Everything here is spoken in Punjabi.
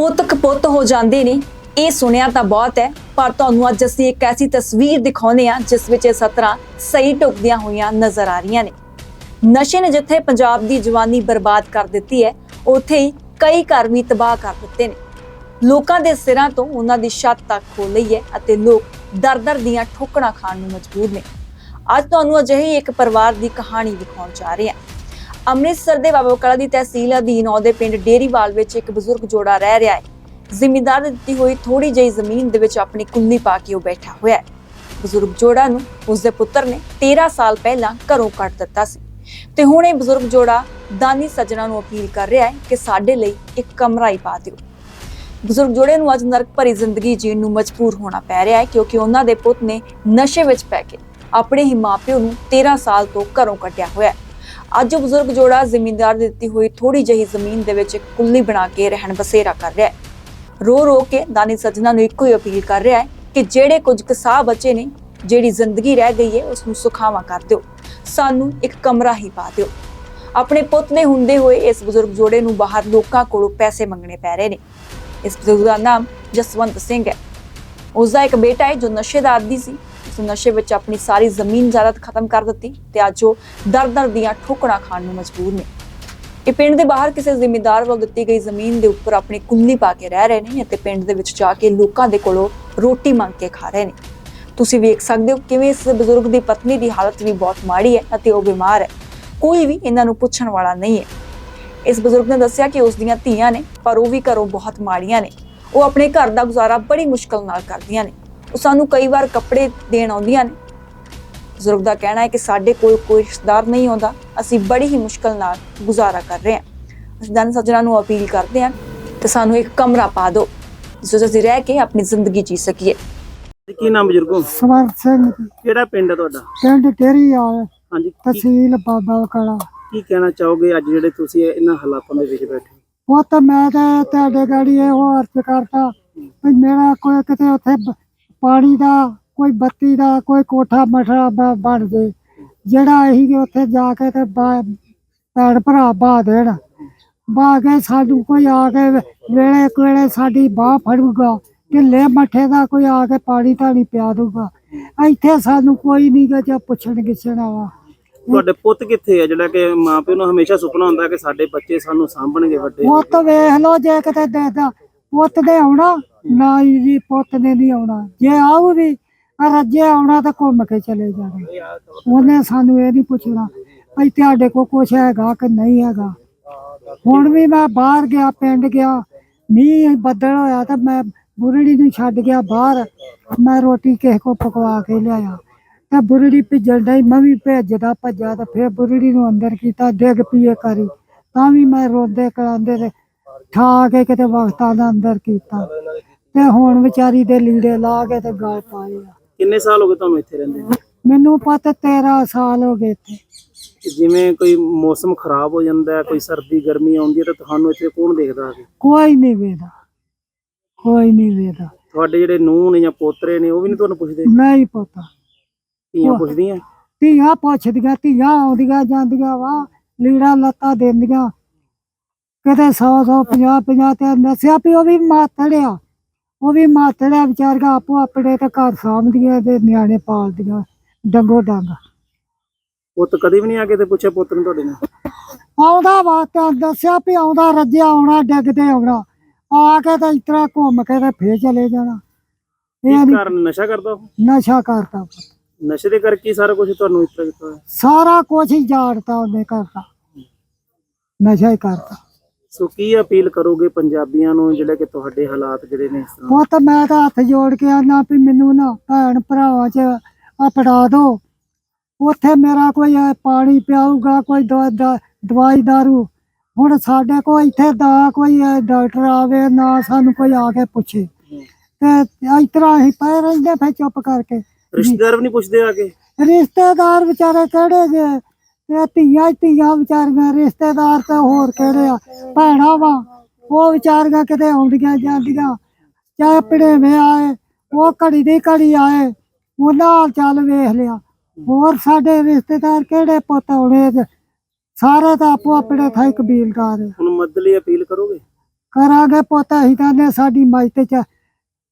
ਪੁੱਤ ਕਪੁੱਤ ਹੋ ਜਾਂਦੇ ਨੇ। ਇਹ ਸੁਣਿਆ ਤਾਂ ਬਹੁਤ ਹੈ, ਪਰ ਤੁਹਾਨੂੰ ਅੱਜ ਅਸੀਂ ਇੱਕ ਐਸੀ ਤਸਵੀਰ ਦਿਖਾਉਂਦੇ ਹਾਂ, ਜਿਸ ਵਿੱਚ ਇਹ ਸਤਰਾਂ ਸਹੀ ਟੁਕਦੀਆਂ ਹੋਈਆਂ ਨਜ਼ਰ ਆ ਰਹੀਆਂ ਨੇ। ਨਸ਼ੇ ਨੇ ਜਿੱਥੇ ਪੰਜਾਬ ਦੀ ਜਵਾਨੀ ਬਰਬਾਦ ਕਰ ਦਿੱਤੀ ਹੈ, ਉੱਥੇ ਹੀ ਕਈ ਘਰ ਵੀ ਤਬਾਹ ਕਰ ਦਿੱਤੇ ਨੇ। ਲੋਕਾਂ ਦੇ ਸਿਰਾਂ ਤੋਂ ਉਹਨਾਂ ਦੀ ਛੱਤ ਤੱਕ ਖੋ ਲਈ ਹੈ ਅਤੇ ਲੋਕ ਦਰ-ਦਰ ਦੀਆਂ ਠੋਕਰਾਂ ਖਾਣ ਨੂੰ ਮਜਬੂਰ ਨੇ। ਅੱਜ ਤੁਹਾਨੂੰ ਅਜਿਹੀ ਇੱਕ ਪਰਿਵਾਰ ਦੀ ਕਹਾਣੀ ਦਿਖਾਉਣ ਜਾ ਰਹੇ ਹਾਂ। ਅੰਮ੍ਰਿਤਸਰ ਦੇ ਬਾਬਾ ਕਲਾ ਦੀ ਤਹਿਸੀਲ ਅਧੀਨ ਆਉਂਦੇ ਪਿੰਡ ਡੇਰੀਵਾਲ ਵਿੱਚ ਇੱਕ ਬਜ਼ੁਰਗ ਜੋੜਾ ਰਹਿ ਰਿਹਾ ਹੈ। ਜ਼ਿਮੀਂਦਾਰ ਦਿੱਤੀ ਹੋਈ ਥੋੜੀ ਜਿਹੀ ਜ਼ਮੀਨ ਦੇ ਵਿੱਚ ਆਪਣੀ ਕੁੰਨੀ ਪਾ ਕੇ ਉਹ ਬੈਠਾ ਹੋਇਆ ਹੈ। ਬਜ਼ੁਰਗ ਜੋੜਾ ਨੂੰ ਉਸਦੇ ਪੁੱਤਰ ਨੇ 13 ਸਾਲ ਪਹਿਲਾਂ ਘਰੋਂ ਕੱਢ ਦਿੱਤਾ ਸੀ। ਤੇ ਹੁਣ ਇਹ ਬਜ਼ੁਰਗ ਜੋੜਾ ਦਾਨੀ ਸੱਜਣਾ ਨੂੰ ਅਪੀਲ ਕਰ ਰਿਹਾ ਹੈ ਕਿ ਸਾਡੇ ਲਈ ਇੱਕ ਕਮਰਾ ਹੀ ਪਾ ਦਿਓ। ਬਜ਼ੁਰਗ ਜੋੜੇ ਨੂੰ ਅੱਜ ਨਰਕ ਭਰੀ ਜ਼ਿੰਦਗੀ ਜੀਣ ਨੂੰ ਮਜਬੂਰ ਹੋਣਾ ਪੈ ਰਿਹਾ ਹੈ ਕਿਉਂਕਿ ਉਹਨਾਂ ਦੇ ਪੁੱਤ ਨੇ ਨਸ਼ੇ ਵਿੱਚ ਪੈ ਕੇ ਆਪਣੇ ਹੀ ਮਾਪਿਓ ਨੂੰ 13 ਸਾਲ ਤੋਂ ਘਰੋਂ ਕੱਢਿਆ ਹੋਇਆ ਹੈ। ਅੱਜ ਉਹ ਬਜ਼ੁਰਗ ਜੋੜਾ ਜ਼ਿਮੀਂਦਾਰ ਦਿੱਤੀ ਹੋਈ ਥੋੜੀ ਜਿਹੀ ਜ਼ਮੀਨ ਦੇ ਵਿੱਚ ਕੁੱਲੀ ਬਣਾ ਕੇ ਰਹਿਣ ਬਸੇਰਾ ਕਰ ਰਿਹਾ ਹੈ। ਰੋ ਰੋ ਕੇ ਦਾਨੀ ਸੱਜਣਾ ਨੂੰ ਇੱਕੋ ਹੀ ਅਪੀਲ ਕਰ ਰਿਹਾ ਹੈ ਕਿ ਜਿਹੜੇ ਕੁਝ ਕਸਾਹ ਬਚੇ ਨੇ, ਜਿਹੜੀ ਜ਼ਿੰਦਗੀ ਰਹਿ ਗਈ ਹੈ ਉਸ ਨੂੰ ਸੁਖਾਵਾਂ ਕਰ ਦਿਓ। ਸਾਨੂੰ ਇੱਕ ਕਮਰਾ ਹੀ ਪਾ ਦਿਓ। ਆਪਣੇ ਪੁੱਤ ਨੇ ਹੁੰਦੇ ਹੋਏ ਇਸ ਬਜ਼ੁਰਗ ਜੋੜੇ ਨੂੰ ਬਾਹਰ ਲੋਕਾਂ ਕੋਲੋਂ ਪੈਸੇ ਮੰਗਣੇ ਪੈ ਰਹੇ ਨੇ। ਇਸ ਬਜ਼ੁਰਗ ਦਾ ਨਾਮ ਜਸਵੰਤ ਸਿੰਘ ਹੈ। ਉਸ ਦਾ ਇੱਕ ਬੇਟਾ ਹੈ ਜੋ ਨਸ਼ੇ ਦਾ ਆਦੀ ਸੀ। ਉਸ ਨਸ਼ੇ ਵਿੱਚ ਆਪਣੀ ਸਾਰੀ ਜ਼ਮੀਨ ਜਾਇਦਾਦ ਖਤਮ ਕਰ ਦਿੱਤੀ ਤੇ ਅੱਜ ਉਹ ਦਰ-ਦਰ ਦੀਆਂ ਠੋਕੜਾਂ ਖਾਣ ਨੂੰ ਮਜਬੂਰ ਨੇ। ਇਹ ਪਿੰਡ ਦੇ ਬਾਹਰ ਕਿਸੇ ਜ਼ਿਮੀਂਦਾਰ ਵੱਲ ਦਿੱਤੀ ਗਈ ਜ਼ਮੀਨ ਦੇ ਉੱਪਰ ਆਪਣੀ ਕੁੰਡੀ ਪਾ ਕੇ ਰਹਿ ਰਹੇ ਨੇ ਅਤੇ ਪਿੰਡ ਦੇ ਵਿੱਚ ਜਾ ਕੇ ਲੋਕਾਂ ਦੇ ਕੋਲੋਂ ਰੋਟੀ ਮੰਗ ਕੇ ਖਾ ਰਹੇ ਨੇ। ਤੁਸੀਂ ਵੇਖ ਸਕਦੇ ਹੋ ਕਿਵੇਂ ਇਸ ਬਜ਼ੁਰਗ ਦੀ ਪਤਨੀ ਦੀ ਹਾਲਤ ਵੀ ਬਹੁਤ ਮਾੜੀ ਹੈ ਅਤੇ ਉਹ ਬਿਮਾਰ ਹੈ। ਕੋਈ ਵੀ ਇਹਨਾਂ ਨੂੰ ਪੁੱਛਣ ਵਾਲਾ ਨਹੀਂ ਹੈ। ਇਸ ਬਜ਼ੁਰਗ ਨੇ ਦੱਸਿਆ ਕਿ ਉਸ ਦੀਆਂ ਧੀਆਂ ਨੇ, ਪਰ ਉਹ ਵੀ ਘਰੋਂ ਬਹੁਤ ਮਾੜੀਆਂ ਨੇ। ਉਹ ਆਪਣੇ ਘਰ ਦਾ ਗੁਜ਼ਾਰਾ ਬੜੀ ਮੁਸ਼ਕਲ ਨਾਲ ਕਰਦੀਆਂ ਨੇ। ਉਹ ਸਾਨੂੰ ਕਈ ਵਾਰ ਕੱਪੜੇ ਦੇਣ ਆਉਂਦੀਆਂ ਨੇ। ਬਜ਼ੁਰਗ ਦਾ ਕਹਿਣਾ ਹੈ ਕਿ ਸਾਡੇ ਕੋਲ ਕੋਈ ਰਿਸ਼ਤੇਦਾਰ ਨਹੀਂ ਆਉਂਦਾ। ਅਸੀਂ ਬੜੀ ਹੀ ਮੁਸ਼ਕਲ ਨਾਲ ਗੁਜ਼ਾਰਾ ਕਰ ਰਹੇ ਹਾਂ। ਅਸੀਂ ਦਨ ਸੱਜਣਾ ਨੂੰ ਅਪੀਲ ਕਰਦੇ ਹਾਂ ਕਿ ਸਾਨੂੰ ਇੱਕ ਕਮਰਾ ਪਾ ਦਿਓ ਜਿਸ ਵਿੱਚ ਅਸੀਂ ਰਹਿ ਕੇ ਆਪਣੀ ਜ਼ਿੰਦਗੀ ਜੀ ਸਕੀਏ। ਤੇ ਕੀ ਨਾਮ ਬਜ਼ੁਰਗੋ? ਸਵਰ ਸਿੰਘ। ਜੀ, ਕਿਹੜਾ ਪਿੰਡ ਹੈ ਤੁਹਾਡਾ? ਪਿੰਡ ਟੇਰੀ ਆ। ਹਾਂਜੀ ਕੀ- ਤਹਿਸੀਲ ਬਾਬਾ ਕਲਾ। ਕੀ ਕਹਿਣਾ ਚਾਹੋਗੇ ਅੱਜ ਜਿਹੜੇ ਤੁਸੀਂ ਇਹਨਾਂ ਹਾਲਾਤਾਂ ਦੇ ਵਿੱਚ ਬੈਠੇ ਹੋ? ਉਹ ਤਾਂ ਮੈਂ ਤਾਂ ਤੁਹਾਡੇ ਗਾੜੀ ਇਹ ਉਹ ਅਰਜ਼ ਕਰਤਾ ਵੀ ਮੇਰਾ ਕੋਈ ਕਿਤੇ ਉੱਥੇ ਬ- ਪਾਣੀ ਦਾ ਕੋਈ ਬੱਤੀ ਦਾ ਕੋਈ ਕੋਠਾ ਮਠਾ ਬ- ਬਣ ਜੇ। ਜਿਹੜਾ ਅਸੀਂ ਉੱਥੇ ਜਾ ਕੇ ਤੇ ਬਾ- ਭੈਣ ਭਰਾ ਬਾ ਦੇਣ ਬਾ ਕੇ ਸਾਨੂੰ ਕੋਈ ਆ ਕੇ ਵੇਲੇ ਕੋਲੇ ਸਾਡੀ ਬਾਹ ਫੜੂਗਾ ਢਿੱਲੇ ਮੱਠੇ ਦਾ ਕੋਈ ਆ ਕੇ ਪਾਣੀ ਧਾਣੀ ਪਿਆ ਦੂਗਾ ਇੱਥੇ ਸਾਨੂੰ ਕੋਈ ਨਹੀਂ ਗਾ ਜਾਂ ਪੁੱਛਣ ਗਿੱਛਣ ਵਾਲਾ। ਤੁਹਾਡੇ ਪੁੱਤ ਕਿੱਥੇ ਆ? ਜਿਹੜਾ ਕਿ ਮਾਪਿਓ ਨੂੰ ਹਮੇਸ਼ਾ ਸੁਪਨਾ ਹੁੰਦਾ ਕਿ ਸਾਡੇ ਬੱਚੇ ਸਾਨੂੰ ਸਾਂਭਣਗੇ ਵੱਡੇ। ਪੁੱਤ ਵੇਖ ਲੋ ਜੇ ਕਿਤੇ ਦੇਦਾ ਪੁੱਤ ਨੇ ਆਉਣਾ ਨਾ ਹੀ ਜੀ ਪੁੱਤ ਨੇ ਨਹੀਂ ਆਉਣਾ। ਜੇ ਆਊ ਵੀ ਰੱਜੇ ਆਉਣਾ ਤਾਂ ਘੁੰਮ ਕੇ ਚਲੇ ਜਾਣਾ। ਉਹਨੇ ਸਾਨੂੰ ਇਹ ਨਹੀਂ ਪੁੱਛਣਾ ਭਈ ਤੁਹਾਡੇ ਕੋਲ ਕੁਛ ਹੈਗਾ ਕਿ ਨਹੀਂ ਹੈਗਾ। ਹੁਣ ਵੀ ਮੈਂ ਬਾਹਰ ਗਿਆ, ਪਿੰਡ ਗਿਆ, ਮੀਂਹ ਬੱਦਲ ਹੋਇਆ ਤਾਂ ਮੈਂ ਬੁਰੜੀ ਨੂੰ ਛੱਡ ਗਿਆ ਬਾਹਰ। ਮੈਂ ਰੋਟੀ ਕਿਸੇ ਕੋ ਪਕਵਾ ਕੇ ਲਿਆਇਆ। ਤੇ ਬੁਰੜੀ ਭਿੱਜਣ ਡਈ, ਮੈਂ ਵੀ ਭੇਜਦਾ ਭੱਜਾ ਤੇ ਫਿਰ ਬੁਰੜੀ ਨੂੰ ਅੰਦਰ ਕੀਤਾ, ਡਿੱਗ ਪੀਏ ਕਰੀ ਤਾਂ ਵੀ ਮੈਂ ਰੋਂਦੇ ਕਰਾਂਦੇ ਤੇ ਠਾ ਕੇ ਕਿਤੇ ਵਕਤਾਂ ਦਾ ਅੰਦਰ ਕੀਤਾ। ਤੇ ਹੁਣ ਵਿਚਾਰੀ ਦੇ ਲੀੜੇ ਲਾ ਕੇ ਤੇ ਗਲ ਪਾਏ ਆ। ਕਿੰਨੇ ਸਾਲ ਹੋ ਗਏ ਤੁਹਾਨੂੰ ਇੱਥੇ ਰਹਿੰਦੇ ਨੂੰ? ਮੈਨੂੰ ਪਤਾ 13 ਸਾਲ ਹੋ ਗਏ ਇੱਥੇ। ਤੇ ਜਿਵੇਂ ਕੋਈ ਮੌਸਮ ਖਰਾਬ ਹੋ ਜਾਂਦਾ ਹੈ ਕੋਈ ਸਰਦੀ ਗਰਮੀ ਆਉਂਦੀ ਹੈ ਤਾਂ ਤੁਹਾਨੂੰ ਇੱਥੇ ਕੌਣ ਦੇਖਦਾ ਆ ਕੇ? ਕੋਈ ਨਹੀਂ ਵੇਦਾ ਕੋਈ ਨਹੀਂ ਵੇਦਾ ਤੁਹਾਡੇ ਜਿਹੜੇ ਨੂੰਹ ਨੇ ਜਾਂ ਪੋਤਰੇ ਨੇ ਉਹ ਵੀ ਨਹੀਂ ਤੁਹਾਨੂੰ ਪੁੱਛਦੇ? ਨਹੀਂ ਪਤਾ। ਧੀਆਂ ਪੁੱਛਦੀਆਂ? ਧੀਆਂ ਪੁੱਛਦੀਆਂ ਧੀਆਂ ਆਉਂਦੀਆਂ ਜਾਂਦੀਆਂ ਵਾ ਲੀੜਾ ਲੱਤਾ ਦਿੰਦੀਆਂ। ਕਿਤੇ 100 100 50 50 ਤੇ ਨਸਿਆ ਉਹ ਵੀ ਮਾਤੜਿਆ ਉਹ ਵੀ ਮਾਤੜਿਆ ਵਿਚਾਰੀਆਂ ਆਪੋ ਆਪਣੇ ਤੇ ਘਰ ਸਾਂਭਦੀਆਂ ਤੇ ਨਿਆਣੇ ਪਾਲਦੀਆਂ ਡੰਗੋ ਡੰਗ। ਪੁੱਤ ਕਦੀ ਵੀ ਨਹੀਂ ਆ ਕੇ ਤੇ ਪੁੱਛਿਆ ਪੁੱਤ ਨੂੰ ਤੁਹਾਡੇ ਨੇ ਆਉਂਦਾ ਵਾ ਤਾਂ ਦੱਸਿਆ ਵੀ ਆਉਂਦਾ ਰੱਜਿਆ ਆਉਣਾ ਡਿੱਗਦੇ ਆਉਣਾ। ਆ ਕੇ ਤਾਂ ਇਸ ਤਰ੍ਹਾਂ ਘੁੰਮ ਕੇ ਤੇ ਫੇਰ ਚਲੇ ਜਾਣਾ। ਇਹ ਕਾਰਨ ਨਸ਼ਾ ਕਰਦਾ ਉਹ? ਨਸ਼ਾ ਕਰਦਾ ਨਸ਼ੇ ਦੇ ਕਰਕੇ ਹੀ ਸਾਰਾ ਕੁਝ ਤੁਹਾਨੂੰ ਇਸ ਤਰ੍ਹਾਂ ਕੀਤਾ ਹੋਇਆ। ਸਾਰਾ ਕੁਝ ਹੀ ਜਾੜਤਾ ਉਹਨੇ ਕਰਤਾ। ਨਸ਼ਾ ਹੀ ਕਰਤਾ। ਸੋ ਕੀ ਅਪੀਲ ਕਰੋਗੇ ਪੰਜਾਬੀਆਂ ਨੂੰ ਜਿਹੜੇ ਕਿ ਤੁਹਾਡੇ ਹਾਲਾਤ ਜਿਹੜੇ ਨੇ ਇਸ ਤਰ੍ਹਾਂ? ਉਹ ਤਾਂ ਮੈਂ ਤਾਂ ਹੱਥ ਜੋੜ ਕੇ ਆਨਾ ਵੀ ਮੈਨੂੰ ਨਾ ਭੈਣ ਭਰਾਵਾਂ 'ਚ ਆ ਫੜਾ ਦੋ। ਉੱਥੇ ਮੇਰਾ ਕੋਈ ਪਾਣੀ ਪਿਆਊਗਾ ਕੋਈ ਦਵਾਈ ਦਾਰੂ। ਹੁਣ ਸਾਡੇ ਕੋਲ ਇੱਥੇ ਦਾ ਕੋਈ ਡਾਕਟਰ ਆਵੇ ਨਾ ਸਾਨੂੰ ਕੋਈ ਆ ਕੇ ਪੁੱਛੇ। ਤੇ ਇਸ ਤਰ੍ਹਾਂ ਅਸੀਂ ਪਏ ਰਹਿੰਦੇ ਫਿਰ ਚੁੱਪ ਕਰਕੇ। ਰਿਸ਼ਤੇਦਾਰ ਵੀ ਨਹੀਂ ਪੁੱਛਦੇ ਆ ਕੇ? ਰਿਸ਼ਤੇਦਾਰ ਵਿਚਾਰੇ ਕਿਹੜੇ ਜੇ? ਤੇ ਧੀਆਂ ਧੀਆਂ ਵਿਚਾਰੀਆਂ ਰਿਸ਼ਤੇਦਾਰ ਤੇ ਹੋਰ ਕਿਹੜੇ ਆ? ਭੈਣਾਂ ਵਾ ਉਹ ਵਿਚਾਰੀਆਂ ਕਿਤੇ ਆਉਂਦੀਆਂ ਜਾਂਦੀਆਂ ਚਾਹੇ ਪੜੇਵੇਂ ਆਏ ਉਹ ਘੜੀ ਦੀ ਘੜੀ ਆਏ ਉਹਨਾਂ ਚਾਲ ਵੇਖ ਲਿਆ। ਹੋਰ ਸਾਡੇ ਰਿਸ਼ਤੇਦਾਰ ਕਿਹੜੇ ਪੁੱਤ ਆਉਣੇ ਤੇ ਸਾਰੇ ਤਾਂ ਆਪੋ ਆਪਣੇ ਥਾਈ ਕਬੀਲਦਾਰ। ਹੁਣ ਮਦਦ ਲਈ ਅਪੀਲ ਕਰੋਗੇ? ਕਰਾਂਗੇ ਪੁੱਤ ਅਸੀਂ ਤਾਂ ਨੇ ਸਾਡੀ ਮਦਦ ਚ